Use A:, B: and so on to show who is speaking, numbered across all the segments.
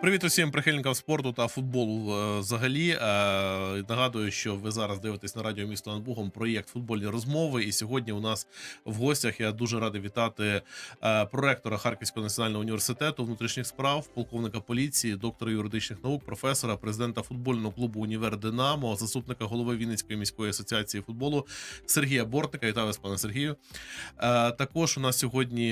A: Привіт усім прихильникам спорту та футболу е, взагалі. Е, Нагадую, що ви зараз дивитесь на радіо місто над Богом проєкт футбольні розмови. І сьогодні у нас в гостях я дуже радий вітати е, проректора Харківського національного університету внутрішніх справ, полковника поліції, доктора юридичних наук, професора, президента футбольного клубу Універ Динамо, заступника голови Вінницької міської асоціації футболу Сергія Бортника. Вітаю вас, пане Сергію. Також у нас сьогодні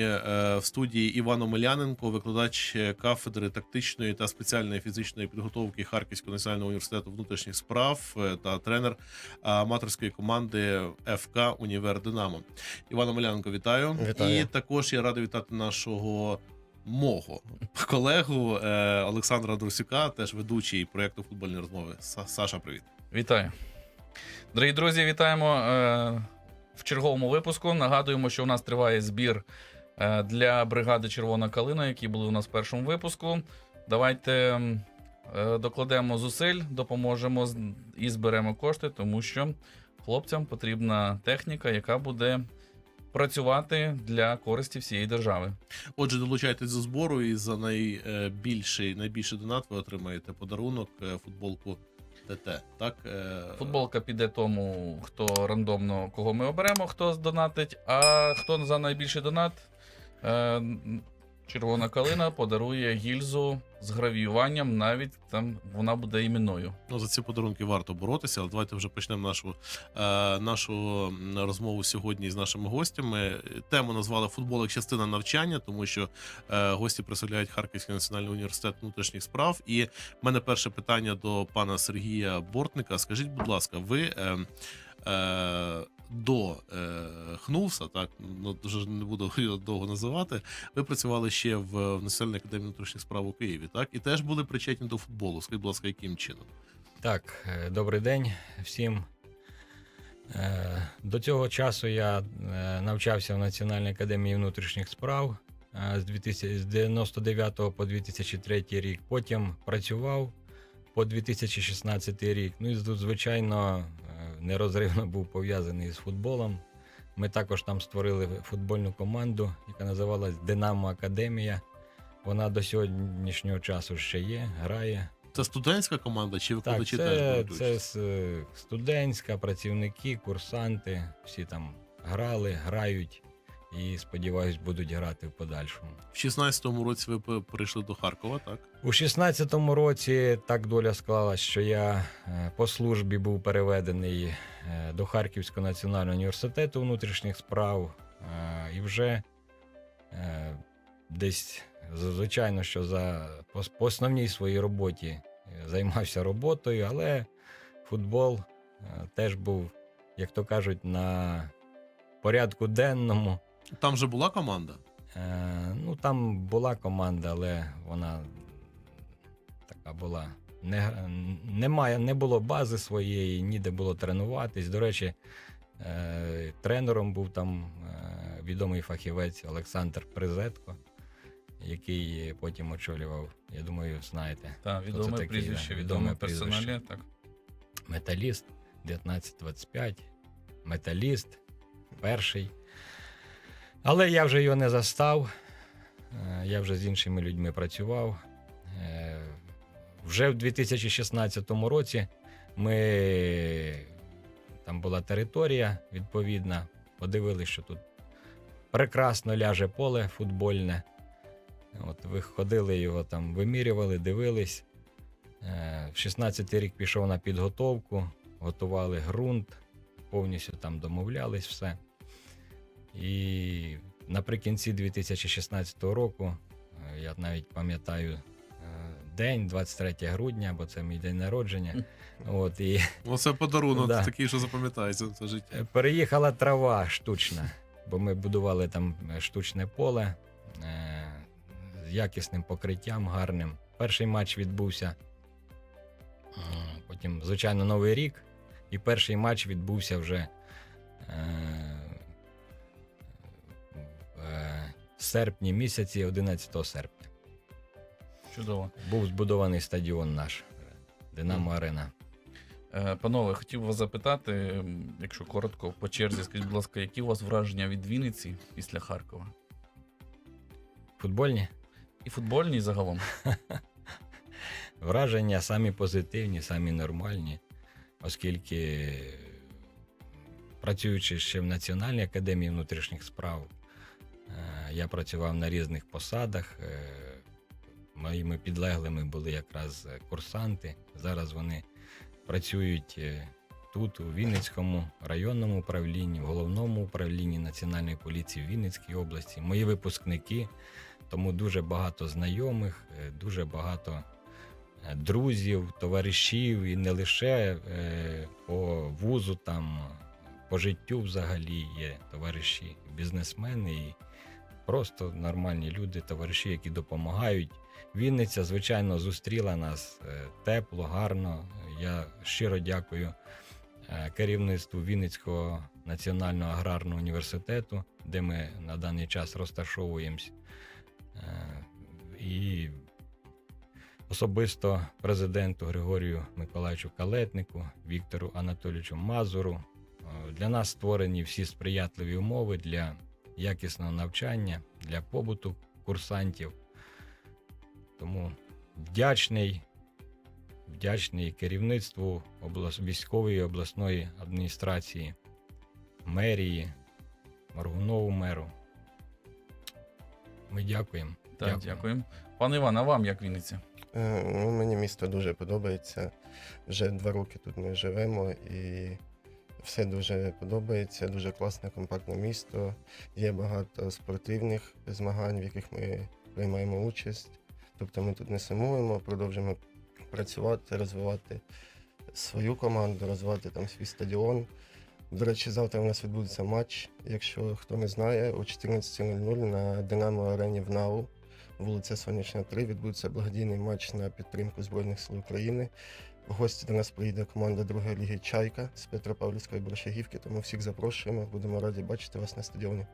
A: в студії Іван Омеляненко, викладач кафедри тактичної та спеціальної фізичної підготовки Харківського національного університету внутрішніх справ е, та тренер е, аматорської команди ФК Універ Динамо. Іван Омеляненко, вітаю.
B: Вітаю.
A: І також я радий вітати нашого. Мого колегу е, Олександра Друсюка, теж ведучий проєкту футбольні розмови. Са- Саша, привіт.
C: Вітаю. Дорогі друзі, вітаємо е, в черговому випуску. Нагадуємо, що у нас триває збір е, для бригади Червона калина, які були у нас в першому випуску. Давайте е, докладемо зусиль, допоможемо і зберемо кошти, тому що хлопцям потрібна техніка, яка буде працювати для користі всієї держави.
A: Отже, долучайтесь до збору, і за найбільший найбільший донат ви отримаєте подарунок е, футболку ТТ. Так Е,
C: Футболка піде тому, хто рандомно кого ми оберемо, хто здонатить. А хто за найбільший донат, е, червона калина подарує гільзу з гравіюванням, навіть там вона буде іменною.
A: Ну, за ці подарунки варто боротися, але давайте вже почнемо нашу, е, нашу розмову сьогодні з нашими гостями. Тему назвали футбол як частина навчання, тому що е, гості представляють Харківський національний університет внутрішніх справ. І в мене перше питання до пана Сергія Бортника. Скажіть, будь ласка, ви. Е, е, до е, Хнувса, так ну дуже не буду його довго називати. Ви працювали ще в, в Національній академії внутрішніх справ у Києві, так і теж були причетні до футболу. Скажіть, будь ласка, яким чином?
B: Так, е, добрий день всім. Е, До цього часу я е, навчався в Національній академії внутрішніх справ з 2000 з 99 по 2003 рік. Потім працював по 2016 рік. Ну і звичайно, нерозривно був пов'язаний з футболом. Ми також там створили футбольну команду, яка називалась Динамо Академія. Вона до сьогоднішнього часу ще є, грає.
A: Це студентська команда чи викладачі так,
B: це,
A: теж
B: це е, студентська, працівники, курсанти, всі там грали, грають і, сподіваюсь, будуть грати в подальшому.
A: В 16-му році ви прийшли до Харкова, так?
B: У 16-му році так доля склалась, що я е, по службі був переведений е, до Харківського національного університету внутрішніх справ. е, І вже десь, звичайно, що за, по, основній своїй роботі займався роботою, але футбол теж був, як то кажуть, на порядку денному.
A: Там же була команда.
B: Е, ну, там була команда, але вона така була. Не, немає, не було бази своєї, ніде було тренуватись. До речі, е, тренером був там е, відомий фахівець Олександр Призетко, який потім очолював, я думаю, знаєте,
C: Та
B: Хто це
C: відоме
B: такий,
C: прізвище,
B: да?
C: відоме
B: Відоме
C: персоналі. Так.
B: металіст 1925, металіст, перший. Але я вже його не застав. Е, Я вже з іншими людьми працював. Е, Вже в 2016 році ми там була територія відповідна. Подивилися, що тут прекрасно ляже поле футбольне. От ви ходили його там, вимірювали, дивились. Е, В 16 рік пішов на підготовку, готували ґрунт, повністю там домовлялись все. І наприкінці 2016 року, е, я навіть пам'ятаю е, день, 23 грудня, бо це мій день народження. От, і
A: Ну, це подарунок
B: Да.
A: такий, що запам'ятається це життя.
B: Переїхала трава штучна, бо ми будували там е, штучне поле з якісним покриттям гарним. Перший матч відбувся. Потім, звичайно, Новий рік. І перший матч відбувся вже серпні місяці, 11 серпня.
C: Чудово.
B: Був збудований стадіон наш Динамо Арена.
C: Е, Панове, хотів вас запитати, якщо коротко по черзі, скажіть, будь ласка, які у вас враження від Вінниці після Харкова?
B: Футбольні?
C: І футбольні, загалом.
B: враження самі позитивні, самі нормальні, оскільки, працюючи ще в Національній академії внутрішніх справ, я працював на різних посадах. е, Моїми підлеглими були якраз е, курсанти. Зараз вони працюють е, тут, у Вінницькому районному управлінні, в головному управлінні Національної поліції в Вінницькій області. Мої випускники, тому дуже багато знайомих, дуже багато друзів, товаришів, і не лише по вузу, там по життю взагалі є товариші, бізнесмени і просто нормальні люди, товариші, які допомагають. Вінниця, звичайно, зустріла нас е, тепло, гарно. Я щиро дякую е, керівництву Вінницького національного аграрного університету, де ми на даний час розташовуємось. Е, І особисто президенту Григорію Миколаївичу Калетнику, Віктору Анатолійовичу Мазуру. Для нас створені всі сприятливі умови для якісного навчання, для побуту курсантів. Тому вдячний, вдячний керівництву облас... військової обласної адміністрації, мерії, Маргунову меру. Ми дякуємо.
C: Так,
B: Дякую.
C: дякую. Пане Іван, а вам як Вінниця?
D: Е, Ну, мені місто дуже подобається. Вже два роки тут ми живемо і все дуже подобається. Дуже класне, компактне місто. Є багато спортивних змагань, в яких ми приймаємо участь. Тобто ми тут не сумуємо, продовжуємо працювати, розвивати свою команду, розвивати там свій стадіон. До речі, завтра у нас відбудеться матч, якщо хто не знає, о 14.00 на Динамо Арені в НАУ вулиця Сонячна 3 відбудеться благодійний матч на підтримку Збройних сил України. Гості до нас приїде команда другої ліги Чайка з Петропавлівської Борщагівки, тому всіх запрошуємо. Будемо раді бачити вас на стадіоні.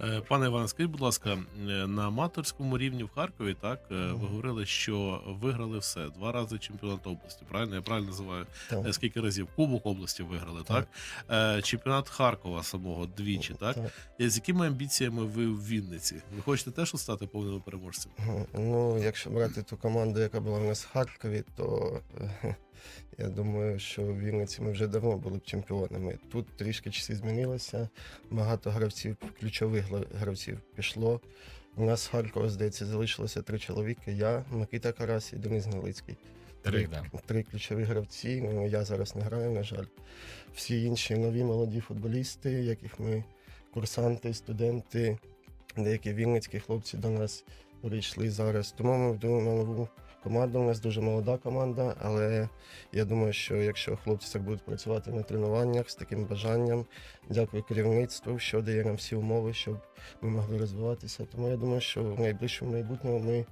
A: Е, Пане Іване, скажіть, будь ласка, е, на аматорському рівні в Харкові, так е, ви говорили, що виграли все два рази чемпіонат області. Правильно? Я правильно називаю?
D: Так.
A: Скільки разів Кубок області виграли, так? Е, Чемпіонат Харкова самого двічі, так? Е, З якими амбіціями ви в Вінниці? Ви хочете теж стати повними переможцями?
D: Мгм. Ну, якщо брати ту команду, яка була в нас в Харкові, то я думаю, що в Вінниці ми вже давно були б чемпіонами. Тут трішки часи змінилося. Багато гравців, ключових гравців пішло. У нас з Харкова, здається, залишилося три чоловіки: я, Микита Карась і Денис Галицький.
B: Три, да.
D: три ключові гравці. Ну, я зараз не граю, на жаль. Всі інші нові молоді футболісти, яких ми курсанти, студенти, деякі вінницькі хлопці до нас прийшли зараз. Тому ми будуємо нову команду. У нас дуже молода команда, але я думаю, що якщо хлопці так будуть працювати на тренуваннях з таким бажанням, дякую керівництву, що дає нам всі умови, щоб ми могли розвиватися. Тому я думаю, що в найближчому майбутньому ми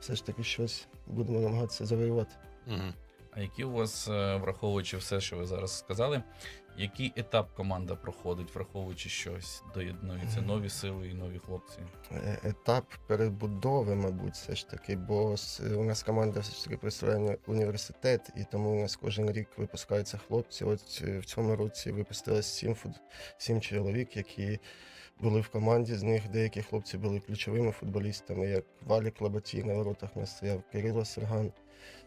D: все ж таки щось будемо намагатися завоювати.
A: Угу.
C: А які у вас, е, враховуючи все, що ви зараз сказали, який етап команда проходить, враховуючи щось, доєднуються нові сили і нові хлопці?
D: Е, етап перебудови, мабуть, все ж таки, бо у нас команда все ж таки представляє університет, і тому у нас кожен рік випускаються хлопці. От е, в цьому році випустилось сім, сім чоловік, які були в команді. З них деякі хлопці були ключовими футболістами, як Валік Лабатій на воротах нас стояв Кирило Серган.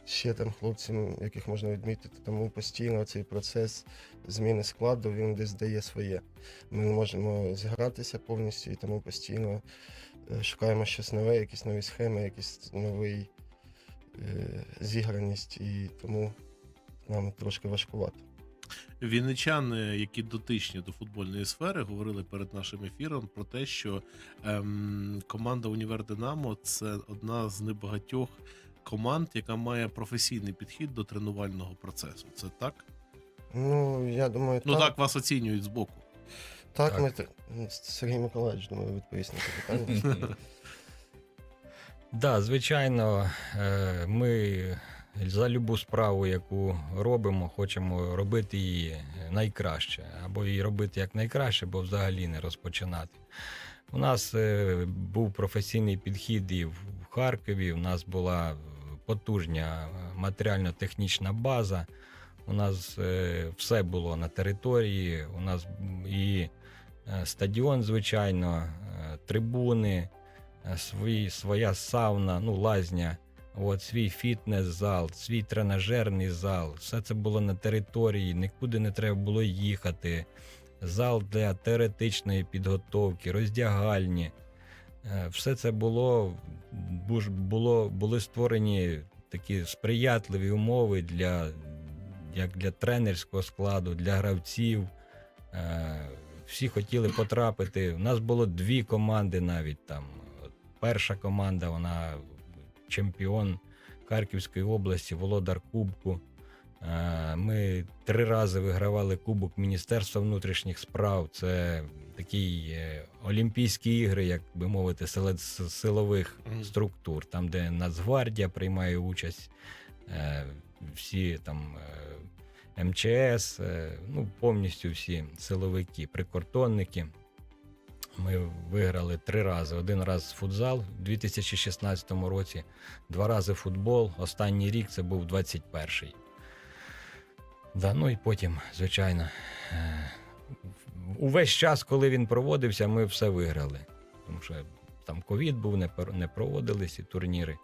D: Ще там хлопці, яких можна відмітити, тому постійно цей процес зміни складу він десь дає своє. Ми не можемо зігратися повністю, і тому постійно е, шукаємо щось нове, якісь нові схеми, якийсь новий е, зіграність, і тому нам трошки важкувато.
A: Вінничани, які дотичні до футбольної сфери, говорили перед нашим ефіром про те, що ем, команда Універ Динамо це одна з небагатьох команд, яка має професійний підхід до тренувального процесу. Це так?
D: Ну, я думаю,
A: Ну
D: так.
A: так вас оцінюють збоку.
D: Так,
B: Так.
D: ми Сергій Миколаївич, думаю, відповість на це питання.
B: Да, звичайно, е, ми за любу справу, яку робимо, хочемо робити її найкраще, або її робити як найкраще, бо взагалі не розпочинати. У нас е, був професійний підхід і в Харкові. У нас була потужня матеріально-технічна база. У нас е, все було на території. У нас і е, стадіон, звичайно, трибуни, свої, своя сауна, ну, лазня, От, свій фітнес-зал, свій тренажерний зал. Все це було на території, нікуди не треба було їхати. Зал для теоретичної підготовки, роздягальні. Е, Все це було, було, були створені такі сприятливі умови для, як для тренерського складу, для гравців. Е, Всі хотіли потрапити. У нас було дві команди навіть там. Перша команда, вона чемпіон Харківської області, володар Кубку. Е, Ми три рази вигравали Кубок Міністерства внутрішніх справ. Це такі е, Олімпійські ігри, як би мовити, силе- с- силових структур, там, де Нацгвардія приймає участь, е, всі там МЧС, ну, повністю всі силовики, прикордонники. Ми виграли три рази. Один раз футзал у 2016 році, два рази футбол. Останній рік це був 21-й. Да, ну і потім, звичайно, е, увесь час, коли він проводився, ми все виграли. Тому що там ковід був, не, проводились і турніри.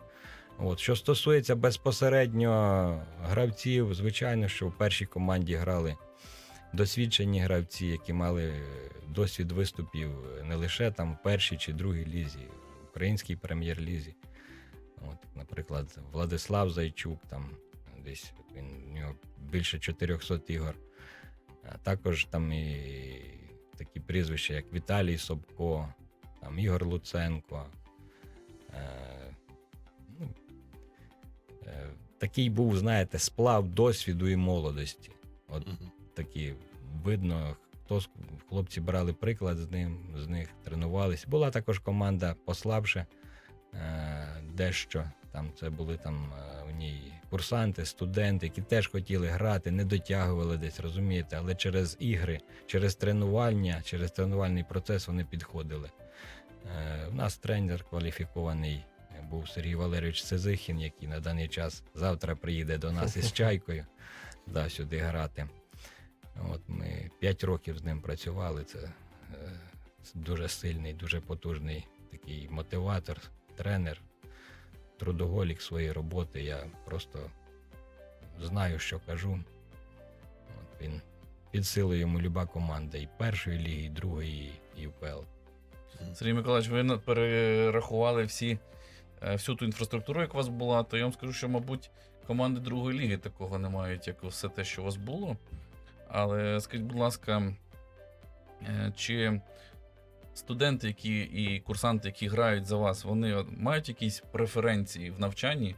B: От. Що стосується безпосередньо гравців, звичайно, що в першій команді грали досвідчені гравці, які мали досвід виступів не лише там в першій чи другій лізі, в українській прем'єр-лізі. От, наприклад, Владислав Зайчук, там десь він у нього більше 400 ігор. А також там і такі прізвища, як Віталій Собко, там Ігор Луценко. Е, ну, е, такий був, знаєте, сплав досвіду і молодості. Такі видно, хто хлопці брали приклад з ним, з них тренувалися. Була також команда послабше, е, дещо. Там це були там е, у ній курсанти, студенти, які теж хотіли грати, не дотягували десь, розумієте, але через ігри, через тренування, через тренувальний процес вони підходили. Е, У нас тренер кваліфікований е, був Сергій Валерійович Сезихін, який на даний час завтра приїде до нас із чайкою да, сюди грати. От ми 5 років з ним працювали. Це е, дуже сильний, дуже потужний такий мотиватор, тренер, трудоголік своєї роботи. Я просто знаю, що кажу. От він під силою йому люба команда і першої ліги, і другої, і УПЛ.
C: Сергій Миколаївич, ви перерахували всі, е, всю ту інфраструктуру, як у вас була, то я вам скажу, що, мабуть, команди другої ліги такого не мають, як все те, що у вас було. Але скажіть, будь ласка, е, чи студенти, які і курсанти, які грають за вас, вони мають якісь преференції в навчанні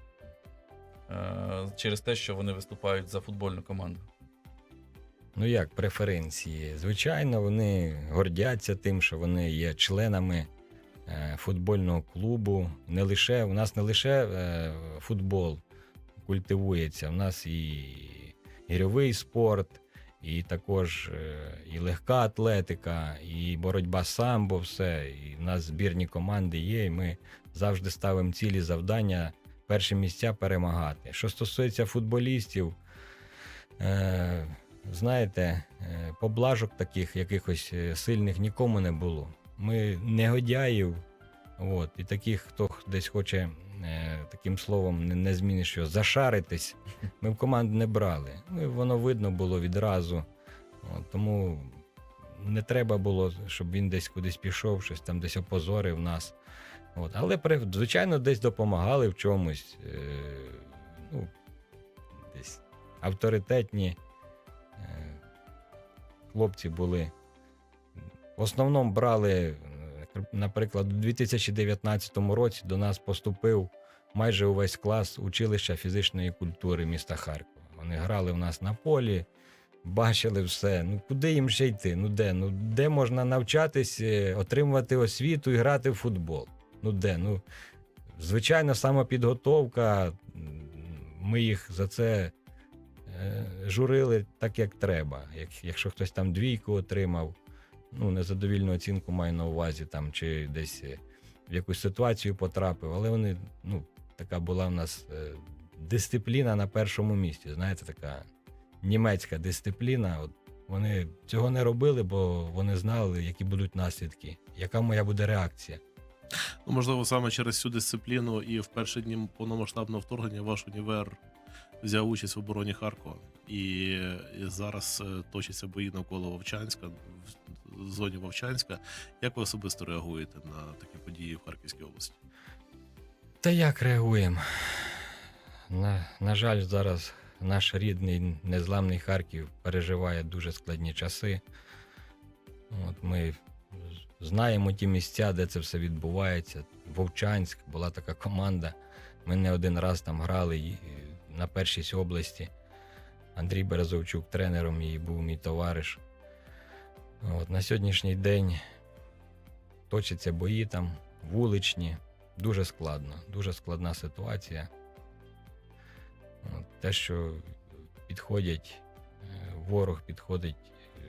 C: е, через те, що вони виступають за футбольну команду?
B: Ну як преференції? Звичайно, вони гордяться тим, що вони є членами е, футбольного клубу. Не лише, у нас не лише футбол культивується, у нас і гірьовий спорт, і також е, і легка атлетика, і боротьба самбо, все. І в нас збірні команди є, і ми завжди ставимо цілі завдання перші місця перемагати. Що стосується футболістів, е, знаєте, е, поблажок таких якихось сильних нікому не було. Ми негодяїв, от, і таких, хто десь хоче таким словом, не, зміниш його, зашаритись, ми в команду не брали. Ну, і воно видно було відразу. От, тому не треба було, щоб він десь кудись пішов, щось там десь опозорив нас. От. Але, звичайно, десь допомагали в чомусь. Е, ну, десь авторитетні е, хлопці були. В основному брали, е, наприклад, у 2019 році до нас поступив майже увесь клас училища фізичної культури міста Харкова. Вони грали в нас на полі, бачили все. Ну куди їм ще йти? Ну де? Ну де можна навчатись, е, отримувати освіту і грати в футбол? Ну де? Ну, звичайно, самопідготовка. Ми їх за це е, журили так, як треба. Якщо хтось там двійку отримав, ну, незадовільну оцінку маю на увазі, там, чи десь е, в якусь ситуацію потрапив, але вони, ну, така була в нас е, дисципліна на першому місці. Знаєте, така німецька дисципліна. От вони цього не робили, бо вони знали, які будуть наслідки, яка моя буде реакція
A: Ну, можливо, саме через цю дисципліну і в перші дні повномасштабного вторгнення ваш універ взяв участь в обороні Харкова. І, зараз е, точаться бої навколо Вовчанська, зоні Вовчанська. Як ви особисто реагуєте на такі події в Харківській області?
B: Та як реагуємо? На, на жаль, зараз наш рідний незламний Харків переживає дуже складні часи. От ми знаємо ті місця, де це все відбувається. Вовчанськ була така команда. Ми не один раз там грали на першість області. Андрій Березовчук тренером її був мій товариш. От, на сьогоднішній день точаться бої там, вуличні. Дуже складно, дуже складна ситуація. От, Те, що підходять, е, ворог підходить е,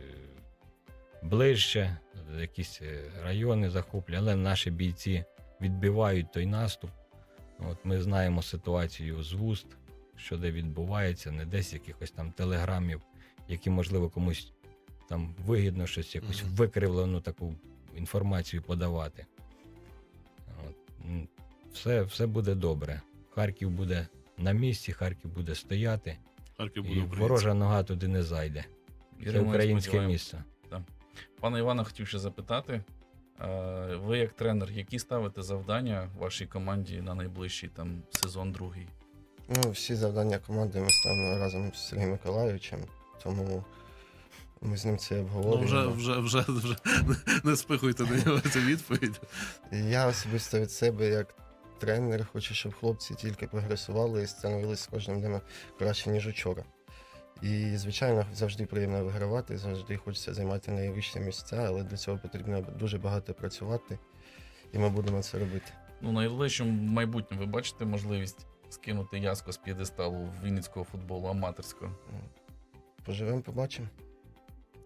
B: ближче, якісь е, райони захоплює, але наші бійці відбивають той наступ. От Ми знаємо ситуацію з вуст, що де відбувається, не десь якихось там телеграмів, які, можливо, комусь там вигідно щось, якусь
A: Мгм.
B: викривлену таку інформацію подавати. От. Все, все буде добре. Харків буде на місці, Харків буде стояти,
A: Харків буде
B: і ворожа нога туди не зайде. Це українське місто.
C: Пане Іване, хотів ще запитати. Ви, як тренер, які ставите завдання вашій команді на найближчий там сезон другий?
D: Ну, всі завдання команди ми ставимо разом з Сергієм Миколаївичем, тому ми з ним це
A: Ну, вже, вже, вже, вже не спихуйте на нього цю відповідь.
D: Я особисто від себе, як тренер, хочу, щоб хлопці тільки прогресували і становились з кожним днем краще, ніж учора. І, звичайно, завжди приємно вигравати, завжди хочеться займати найвищі місця, але для цього потрібно дуже багато працювати, і ми будемо це робити.
C: Ну, найближчому майбутньому ви бачите можливість скинути яско з п'єдесталу вінницького футболу аматорського?
D: Поживемо, побачимо.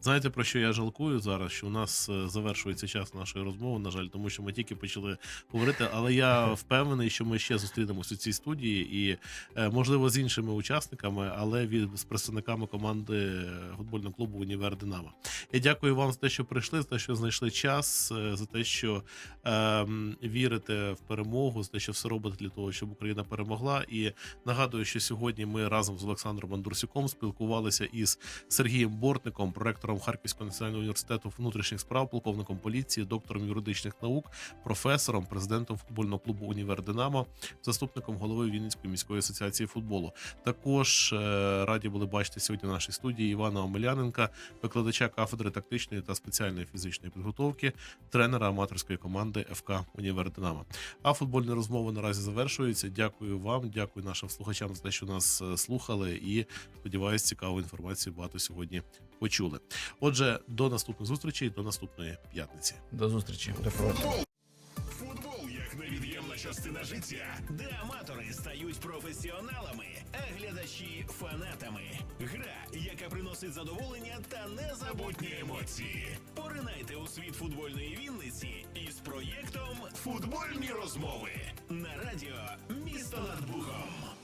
A: Знаєте, про що я жалкую зараз? Що у нас е, завершується час нашої розмови, на жаль, тому що ми тільки почали говорити. Але я впевнений, що ми ще зустрінемося у цій студії, і е, можливо з іншими учасниками, але від з представниками команди е, футбольного клубу Універ Динамо. Я дякую вам за те, що прийшли, за те, що знайшли час, за те, що е, вірите в перемогу, за те, що все робите для того, щоб Україна перемогла. І нагадую, що сьогодні ми разом з Олександром Андурсюком спілкувалися із Сергієм Бортником, проректором Харківського національного університету внутрішніх справ, полковником поліції, доктором юридичних наук, професором, президентом футбольного клубу Універ Динамо, заступником голови Вінницької міської асоціації футболу. Також е, раді були бачити сьогодні в нашій студії Івана Омеляненка, викладача кафедри тактичної та спеціальної фізичної підготовки, тренера аматорської команди ФК Універ Динамо. А футбольні розмови наразі завершуються. Дякую вам, дякую нашим слухачам за те, що нас е, слухали, і сподіваюся, цікаву інформацію багато сьогодні почули. Отже, до наступних зустрічей, до наступної п'ятниці.
C: До зустрічі.
D: До.
E: Футбол як невід'ємна частина життя, де аматори стають професіоналами, а глядачі фанатами. Гра, яка приносить задоволення та незабутні емоції. Поринайте у світ футбольної Вінниці із проєктом Футбольні розмови на радіо Місто над Бухом.